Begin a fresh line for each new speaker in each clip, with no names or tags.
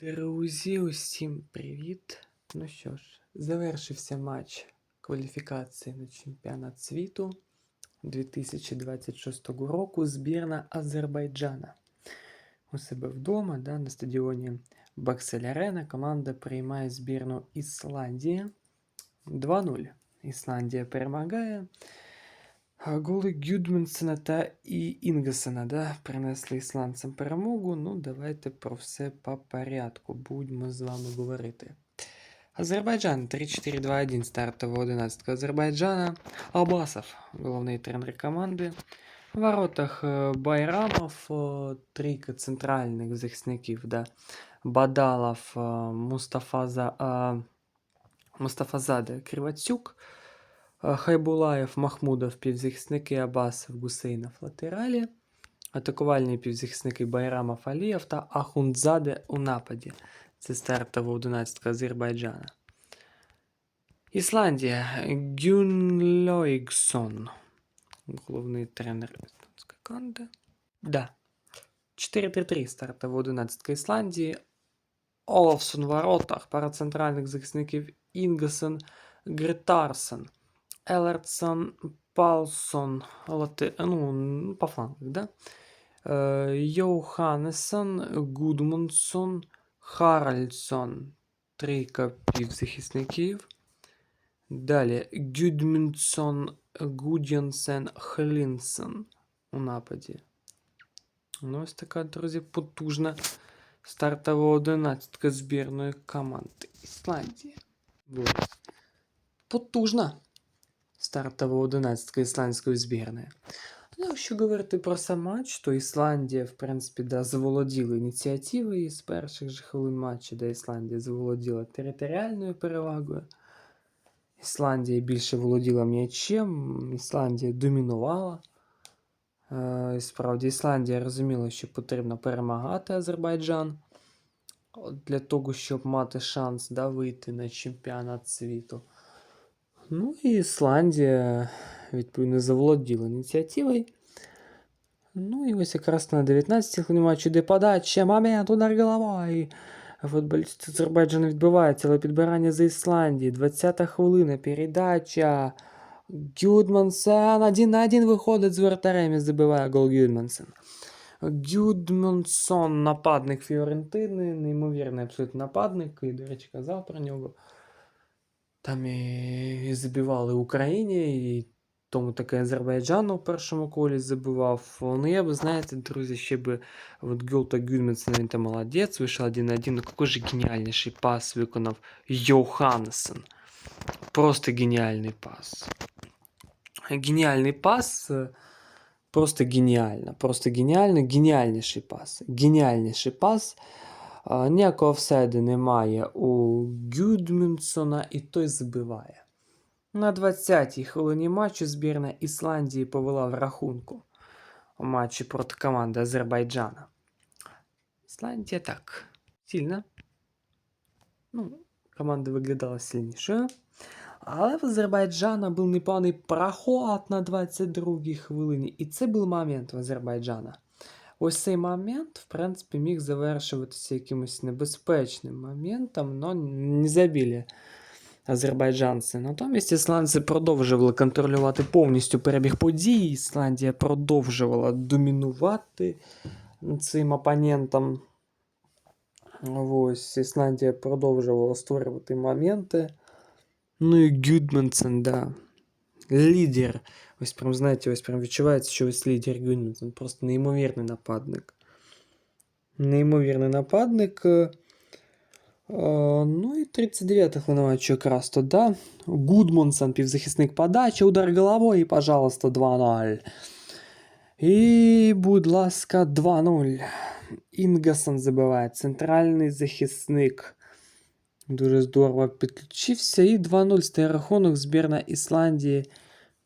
Друзі, усім привіт! Ну що ж, завершився матч кваліфікації на чемпіонат світу 2026 року. Збірна Азербайджана. У себе вдома, да, на стадіоні Баксель Арена команда приймає збірну Ісландії 2-0. Ісландія перемагає. Голи Гюдмансена та і Інгесена да, принесли ісландцям перемогу. Ну, давайте про все по порядку будемо з вами говорити. Азербайджан 3-4-2-1 стартова 11 Азербайджана. Абасов, головний тренер команди. В воротах е, Байрамов, е, трійка центральних захисників, да. Бадалов, е, Мустафаза, Мустафазаде, Кривацюк. Хайбулаєв, Махмудов, півзахисники Абасов, Гусейнов, латералі. Атакувальні півзахисники Байрамов, Алієв та Ахундзаде у нападі. Це стартова 11 Азербайджана. Ісландія Гюнлойгсон. Головний тренер ісландської команди. Да. 4-3-3 стартова 11 Ісландії. Олафсон в воротах. Пара центральних захисників Інгесен, Гретарсен. Елертсон, Палсон, Лати... ну, по флангах, да? Е, Йоханнессон, Гудмунсон, Харальдсон. Трійка півзахисників. Далі Гюдмінсон, Гудянсен, Хлінсен у нападі. Ну, ось така, друзі, потужна стартова одинадцятка збірної команди Ісландії. Вот. Потужна Стартова одинадцятка ісландської збірної. Ну, якщо говорити про сам матч, то Ісландія, в принципі, да, заволоділа ініціативою з перших же хвилин матчу, де Ісландія заволоділа територіальною перевагою. Ісландія більше володіла м'ячем, Ісландія домінувала. Е, і справді, Ісландія розуміла, що потрібно перемагати Азербайджан для того, щоб мати шанс да, вийти на чемпіонат світу. Ну і Ісландія, відповідно, заволоділа ініціативою. Ну і ось якраз на 19-й хвилині де подача, момент, удар головою. Футболіст Азербайджану відбивається, але підбирання за Ісландії. 20-та хвилина, передача. Гюдмансен один на один виходить з вратарем і забиває гол Гюдмансен. Гюдмансон, нападник Фіорентини, неймовірний абсолютно нападник, і, до речі, казав про нього. Там і, і забивали Україні, і тому таке Азербайджану в першому колі забивав. Ну, я би, знаєте, друзі, ще би от Гюл та Гюдмансон, він там молодець, вийшов один на один. Ну, який же геніальніший пас виконав Йоханнесен. Просто геніальний пас. Геніальний пас. е, Просто геніально. Просто геніально. Геніальніший пас. Геніальніший пас. Ніякого офсайду немає у Гюдмінсона, і той забиває. На 20-й хвилині матчу збірна Ісландії повела в рахунку у матчі проти команди Азербайджана. Ісландія так. Сильно. Ну, команда виглядала сильнішою. Але в Азербайджана був непевний проход на 22-й хвилині. І це був момент в Азербайджана. Ось цей момент, в принципі, міг завершуватися якимось небезпечним моментом, але не забили азербайджанці. Натомість ісландці продовжували контролювати повністю перебіг подій. Ісландія продовжувала домінувати цим опонентом. Ось Ісландія продовжувала створювати моменти. Ну і Гюдмансен, да. Лідер. Ось прям, знаєте, ось прям відчувається, що ось лідер Гюдмансен. Просто неймовірний нападник. Неймовірний нападник. Е, е, Ну і 39-та хвилина матчу якраз то, да. Гудмонсон, півзахисник подачі, удар головою і, пожалуйста, 2-0. І, будь ласка, 2-0. Інгасан забиває. Центральний захисник. Дуже здорово підключився. І 2-0 стає рахунок. Збірна Ісландії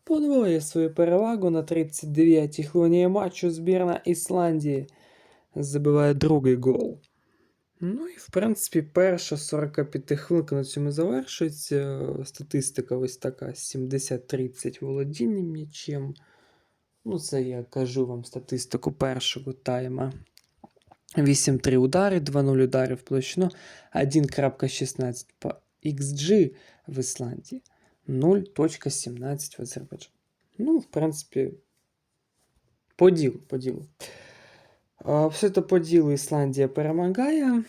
подвоює свою перевагу на 39-й хвилині матчу. Збірна Ісландії забиває другий гол. Ну і в принципі, перша 45 хвилинка на цьому завершується. Статистика ось така: 70-30 володіння м'ячем. Ну, це я кажу вам статистику першого тайма. 8-3 удари, 2-0 удари в площину, 1.16 по XG в Ісландії, 0.17 в Азербайджані. Ну, в принципі, по ділу, по ділу. Все це по ділу Ісландія перемагає.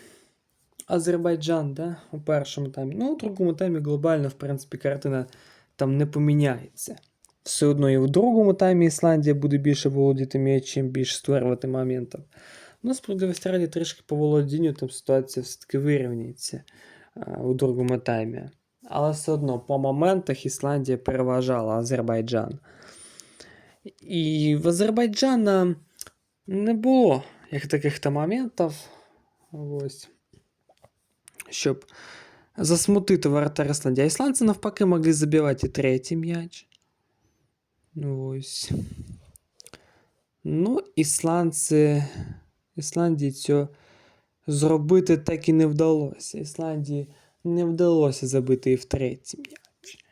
Азербайджан, да, у першому таймі. Ну, у другому таймі глобально, в принципі, картина там не поміняється. Все одно і в другому таймі Ісландія буде більше володіти м'ячем, більше створювати моментів. Ну, справедливості раді трішки по володінню там ситуація все-таки вирівняється у другому таймі. Але все одно по моментах Ісландія переважала Азербайджан. І в Азербайджана не було як таких то моментів. Ось. Щоб засмутити воротар Ісландії. А ісландці навпаки могли забивати і третій м'яч. Ось. Ну, ісландці. Ісландії цього зробити так і не вдалося. Ісландії не вдалося забити і в третій м'яч.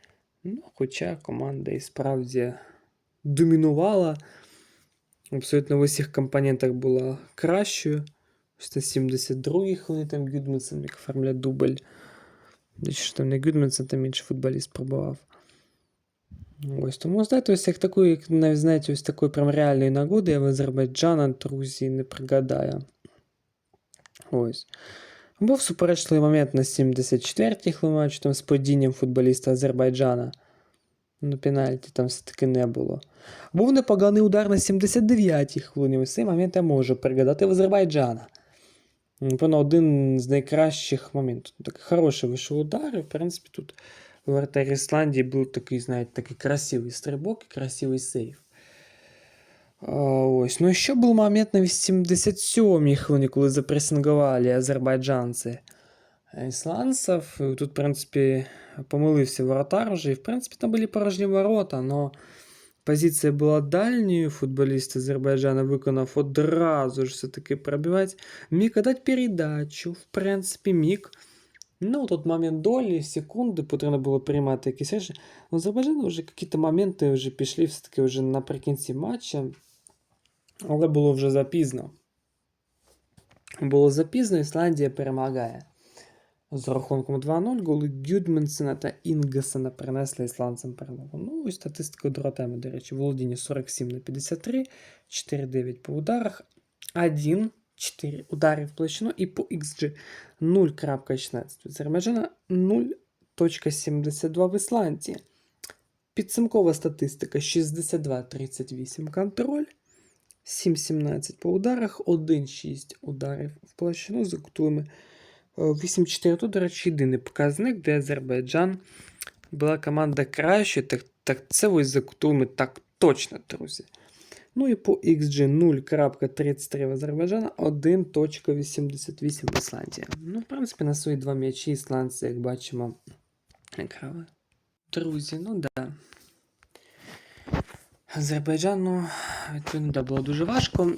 Ну, хоча команда і справді домінувала. Абсолютно в усіх компонентах була кращою. Ось на 72-й хвилині там Гюдмансен як оформляє дубль. Що там не Гюдмансен, там інший футболіст пробував. Ось тому знаєте, ось як такої, навіть знаєте, ось такої прям реальної нагоди я в Азербайджана, друзі, не пригадаю. Ось. Був суперечливий момент на 74-й хвилині, там з падінням футболіста Азербайджана. Ну, пенальті там все-таки не було. Був непоганий удар на 79-й хвилині. Ось цей момент я можу пригадати в Азербайджана. Напевно, один з найкращих моментів. Такий хороший вийшов удар, і, в принципі, тут воротар Ісландії був такий, знаєте, такий красивий стрибок і красивий сейф. А, ось. Ну і ще був момент на 87-й хвилині, коли запресингували азербайджанці ісландців. І Тут, в принципі, помилився воротар вже. І, в принципі, там були порожні ворота, але позиція була дальньою. Футболіст Азербайджана виконав одразу ж все-таки пробивати. Міг дати передачу, в принципі, міг. Ну, тут момент долі, секунди, потрібно було приймати якісь речі. У Азербайджану вже якісь моменти вже пішли все-таки вже наприкінці матча. Але було вже запізно. Було запізно, Ісландія перемагає. З рахунком 2-0 голи Гюдменсена та Інгесена принесли ісландцям перемогу. Ну, ось статистика дротами, до речі, володіння 47 на 53, 4-9 по ударах, 1 4 удари в площину і по XG 0.16 в Азербайджана 0.72 в Ісландії. Підсумкова статистика 62-38 контроль, 7-17 по ударах, 1-6 ударів в площину. За кутовими 8-4. Тут, до речі, єдиний показник, де Азербайджан. Була команда краще, так, так це ось за кутовими так точно, друзі. Ну і по XG 0.33 в Азербайджана, 1.88 в Ісландії. Ну, в принципі, на свої два м'ячі ісландці, як бачимо, грали. Друзі, ну да. Азербайджану, відповідно, да, було дуже важко.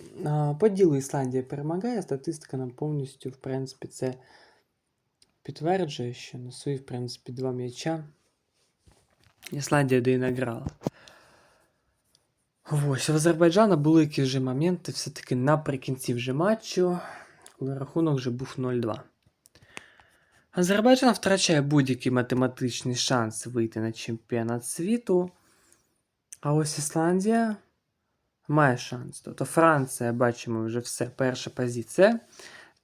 По ділу Ісландія перемагає, статистика нам повністю, в принципі, це підтверджує, що на свої, в принципі, два м'яча Ісландія де і награла. Ось, в Азербайджана були якісь вже моменти все-таки наприкінці вже матчу, коли рахунок вже був 0-2. Азербайджан втрачає будь-який математичний шанс вийти на чемпіонат світу. А ось Ісландія має шанс. Тобто Франція, бачимо вже все, перша позиція.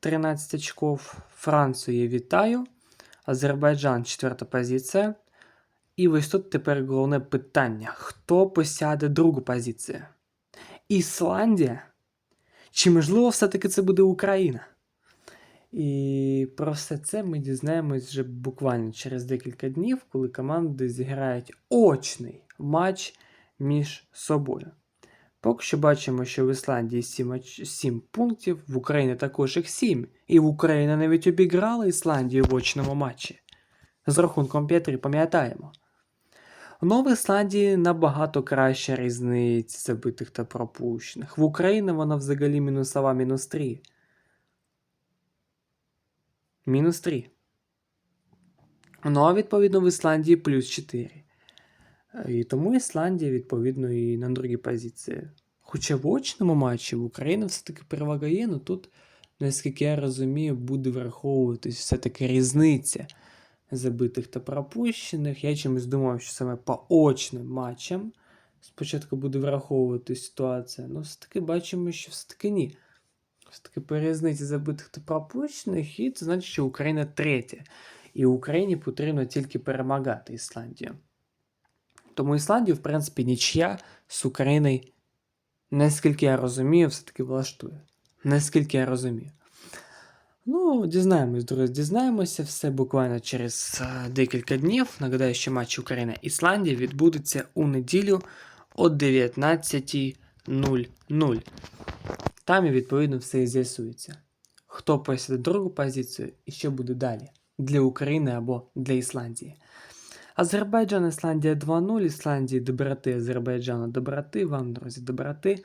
13 очков. Францію я вітаю. Азербайджан четверта позиція. І ось тут тепер головне питання: хто посяде другу позицію? Ісландія? Чи можливо все-таки це буде Україна? І про все це ми дізнаємось вже буквально через декілька днів, коли команди зіграють очний матч між собою. Поки що бачимо, що в Ісландії 7, 7 пунктів, в Україні також їх 7. І в Україні навіть обіграла Ісландію в очному матчі. З рахунком 5-3 пам'ятаємо. Но в Ісландії набагато краща різниця забитих та пропущених. В Україні вона взагалі мінусова мінус 3. Мінус 3. Ну, а відповідно в Ісландії плюс 4. І тому Ісландія, відповідно, і на другій позиції. Хоча в очному матчі в Україні все-таки перевага є, але тут наскільки я розумію, буде враховуватись все-таки різниця забитих та пропущених. Я чомусь думав, що саме по очним матчам спочатку буде враховуватись ситуація. Ну, все-таки бачимо, що все-таки ні. Все-таки по різниці забитих та пропущених, і це значить, що Україна третя. І Україні потрібно тільки перемагати Ісландію. Тому Ісландію, в принципі, нічия з Україною, наскільки я розумію, все-таки влаштує. Наскільки я розумію. Ну, дізнаємось, друзі, дізнаємося все буквально через е, декілька днів. Нагадаю, що матч Україна-Ісландія відбудеться у неділю о 19.00. Там і відповідно все і з'ясується. Хто посяде другу позицію і що буде далі для України або для Ісландії. Азербайджан, Ісландія 2-0, Ісландії доброти, Азербайджану доброти. Вам, друзі, доброти.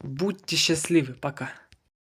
Будьте щасливі, пока.